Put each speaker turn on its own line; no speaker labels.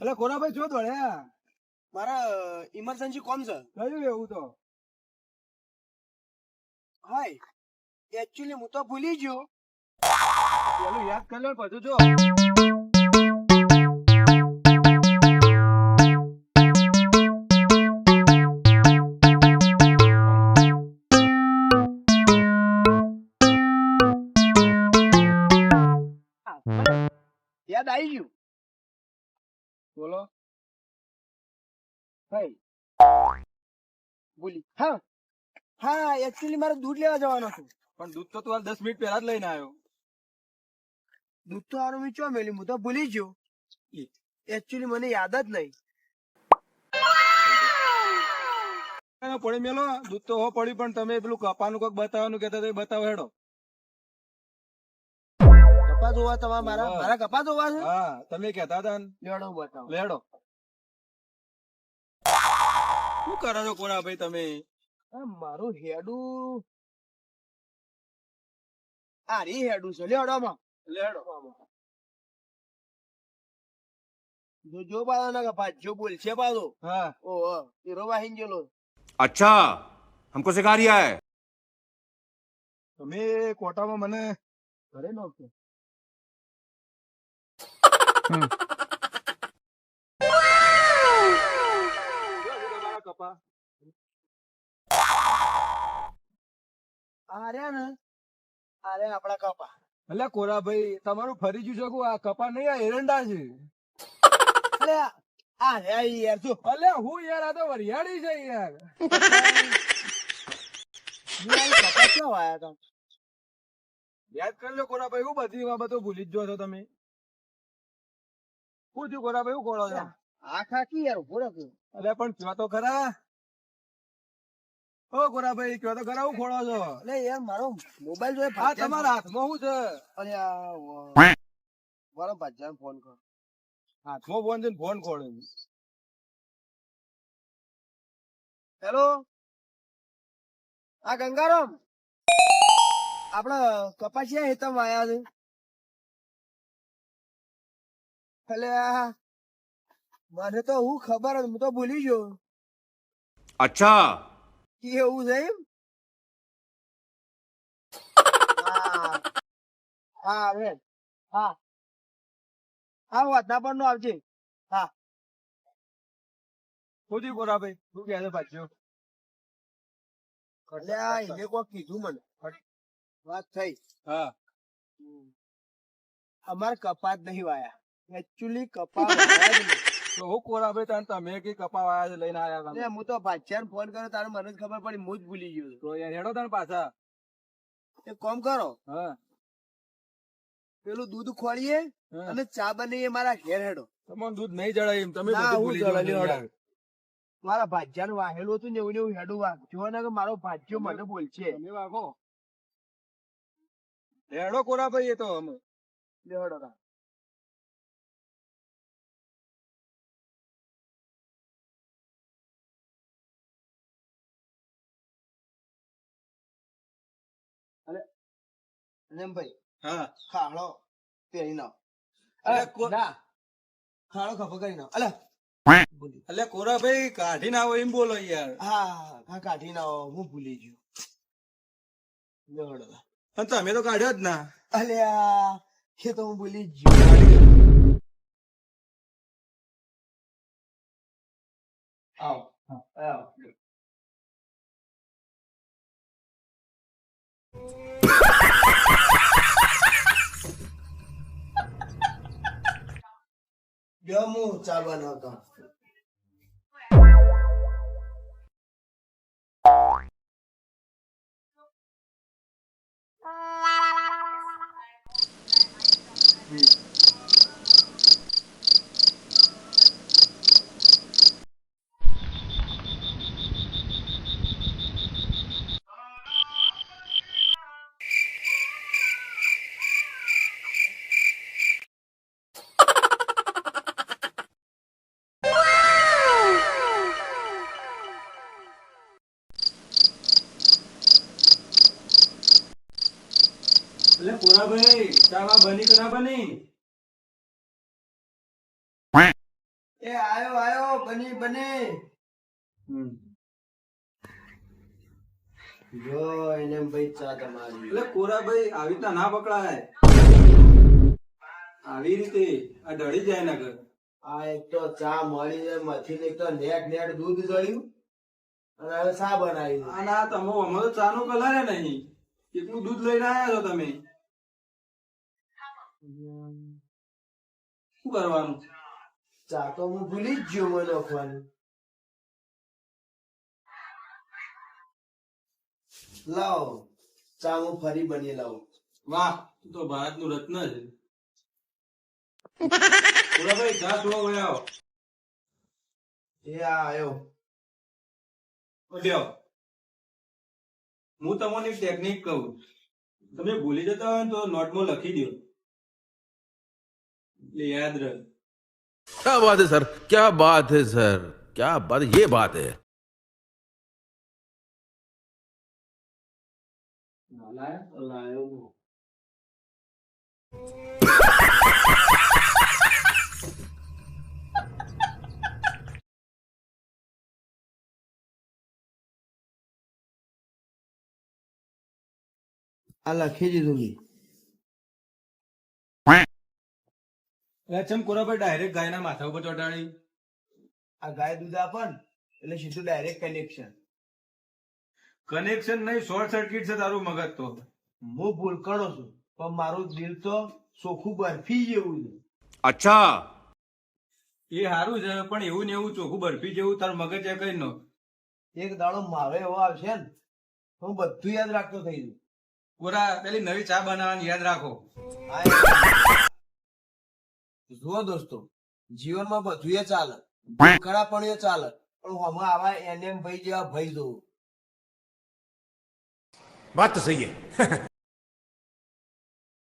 એટલે કોનાભાઈ જો દોડે
મારા ઇમરજન્સી કોમ છે.
કયું એવું તો?
હાય એકચ્યુઅલી હું તો ભૂલી ગયો.
પેલું યાદ કરી લો બધું જો.
યાદ આવી ગયું.
બોલો.
હાય ભૂલી હા. હા એકચ્યુઅલી મારે દૂધ લેવા જવાનો છું
પણ દૂધ તો તું હાલ દસ મિનિટ પહેલા જ લઈને આવ્યો.
દૂધ તો હારું મેં ચો મેલી હું તો ભૂલી ગયો. એકચ્યુઅલી મને યાદ જ નહીં.
પડી મેલો. દૂધ તો હો પડી, પણ તમે પેલું કપાનું કોઈક બતાવવાનું કહેતા હતા એ બતાવો હેડો.
કપા જોવા તમારા મારા મારા કપા જોવા છે?
હા તમે કહેતા હતા
લેડો બતાવો.
લેડો. શું કરો છો કોના ભાઈ
તમે મારું હેડું. આરી હેડું છે.
લેડો
માં લેડો. જોજો પાડો ના કપા જો બોલશે પાડો.
હા.
ઓહો હીરો વાહિન ગયેલો.
અચ્છા હમકો સિખા રહ્યા હે.
તમે કોટામાં મને ઘરે નોકતો તમારું ફરી જુ શકું આ કપા નહીં, આ એરંડા છે?
આ યાર જો
અલે, હું યાર, આ તો વરિયાળી છે યાર.
કપા વાયા તમે?
યાદ કરી લો કોરાભાઈ, હું બધી બાબતો ભૂલી જ જો તમે. થયું કોરાભાઈ શું ખોળો છો
આ ખાકી યાર ઊભો કયો
અલે પણ કયો તો ખરા? ઓ કોરાભાઈ કયો તો ખરા હું ખોળો છો?
અલે યાર મારો મોબાઈલ જોડે હા
તમારા હાથમાં શું છે?
અરે આ મારો ભાજ્યાને ફોન કર.
હાથમાં ફોન છે ફોન ખોળે
હેલો આ ગંગારામ? આપડે કપાસિયા હેતમ આયા છે. અલ્યા મને તો હું ખબર હું તો ભૂલી ગયો. અચ્છા. એવું છે એમ? હા. હવે હા. હા વાતના પણ નો આવજે.
હા. ખોદી બોરા ભાઈ. તું કે છે
ભાજ્યો અલ્યા એને કોઈ કીધું મને. વાત થઈ.
હા.
અમાર કપાત નહીં વાયા. એકચ્યુઅલી કપા.
તો હું કોરાભાઈ તાન તમે કે કપા વાયા છે લઈને આયા તમે?
હું તો ભાજ્યાને ફોન કર્યો તારે મને ખબર પડી હું જ ભૂલી ગયો
તો યાર હેડો તાન પાછા.
એક કામ કરો.
હા.
પેલું દૂધ ખોળીએ અને ચા બનાવીએ મારા ઘેર હેડો.
તમને દૂધ નહીં જળાય એમ તમે બધું ભૂલી
હેડો. મારા ભાજ્યાનું વાહેલું હતું ને એવું એવું હેડું વાગ જો ને કે મારો ભાજ્યો મને બોલશે.
તમે વાગો હેડો કોરાભાઈ એ તો અમે.
હેડો તાર. નેમભાઈ
હા
ખાણો પહેરી નાખ
અલે
ના ખાણો ખભો કરી નાખ અલે ભૂલી.
કોરા ભાઈ કાઢી ના એમ બોલો યાર
હા હા કાઢી ના હું ભૂલી ગયો લે હેડો તાર.
તમે તો કાઢ્યો જ ના
અલ્યા એ તો હું ભૂલી ગયો આવ આવ બે હું ચાલવાનો હતો
એટલે કોરાભાઈ ચાવા બની કે ના બની?
એ આયો આયો બની બની. જો એને ભાઈ ચા તમારી.
એટલે કોરાભાઈ આવી રીતના ના પકડાય. આવી રીતે આ ડળી જાય ના ઘર.
આ એક તો ચા મળી જાય મથી એક તો નેટ નેટ દૂધ જળ્યું અને હવે ચા બનાવી
આ ના તમે અમારો ચા નો કલર નહીં. કેટલું દૂધ લઈને આવ્યા છો તમે? શું કરવાનું?
ચા તો હું ભૂલી જ ગયો મને નાખવાની લાવો ચા હું ફરી બની લાવો.
વાહ તું તો ભારતનું રત્ન છે. કોરાભાઈ ચા થોડો આવો.
એ આ આયો.
લ્યો હું તમને ટેકનિક કહું. તમે ભૂલી જતા હોય ને તો નોટમાં લખી દો याद रख।
क्या बात है सर? क्या बात है सर? क्या बात ये बात है।
अल्लाह खेजी
दूँगी ચમ કોરા પર ડાયરેક્ટ ગાયના માથા ઉપર ચોટાડી?
આ ગાય દૂધ આપન એટલે સીધું ડાયરેક્ટ કનેક્શન
કનેક્શન નહીં શોર્ટ સર્કિટ છે તારું મગજ તો.
હું ભૂલકણો છું પણ મારું દિલ તો ચોખ્ખું બરફી જેવું છે.
અચ્છા.
એ સારું છે પણ એવું ને એવું ચોખ્ખું બરફી જેવું તાર મગજ એ કઈ નો?
એક દાડો મારે એવો આવશે ને હું બધું યાદ રાખતો થઈ જઉં.
કોરા પેલી નવી ચા બનાવવાની યાદ રાખો.
જુઓ દોસ્તો જીવનમાં બધું એ ચાલે ખરા પણ એ ચાલે પણ હમણાં આવા એનએમ ભાઈ જેવા ભાઈ જોવું.
વાત તો સહી